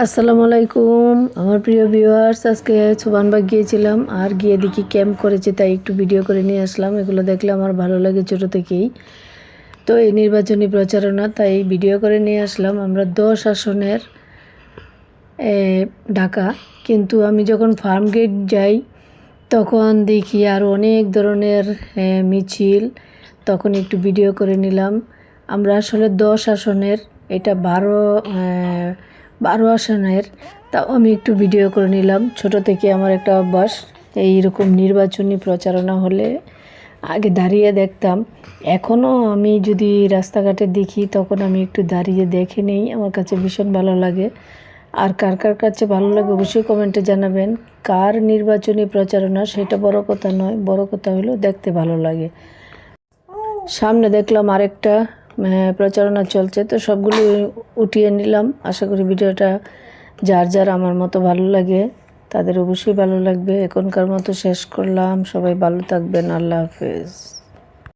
আসসালামু আলাইকুম। আমার প্রিয় ভিউয়ার্স আজকে সুবানবাগ গিয়েছিলাম আর গিয়ে দেখি ক্যাম্প করেছে, তাই একটু ভিডিও করে নিয়ে আসলাম। এগুলো দেখলে আমার ভালো লাগে ছোটো থেকেই। তো এই নির্বাচনী প্রচারণা, তাই ভিডিও করে নিয়ে আসলাম। আমরা দশ আসনের ঢাকা। কিন্তু আমি যখন ফার্ম গেট যাই, তখন দেখি আর অনেক ধরনের মিছিল। তখন একটু ভিডিও করে নিলাম। আমরা আসলে দশ আসনের, এটা বারো বারো আসনের তাও আমি একটু ভিডিও করে নিলাম। ছোট থেকে আমার একটা অভ্যাস, এইরকম নির্বাচনী প্রচারণা হলে আগে দাঁড়িয়ে দেখতাম। এখনও আমি যদি রাস্তাঘাটে দেখি, তখন আমি একটু দাঁড়িয়ে দেখে নেই। আমার কাছে ভীষণ ভালো লাগে। আর কার কার কাছে ভালো লাগে অবশ্যই কমেন্টে জানাবেন। কার নির্বাচনী প্রচারণা, সেটা বড় কথা নয়। বড় কথা হলো দেখতে ভালো লাগে। সামনে দেখলাম আরেকটা। প্রচারণা চলছে, তো সবগুলো উঠিয়ে নিলাম। আশা করি ভিডিওটা যার যার আমার মতো ভালো লাগে, তাদের অবশ্যই ভালো লাগবে। এখনকার মতো শেষ করলাম। সবাই ভালো থাকবেন। আল্লাহ হাফেজ।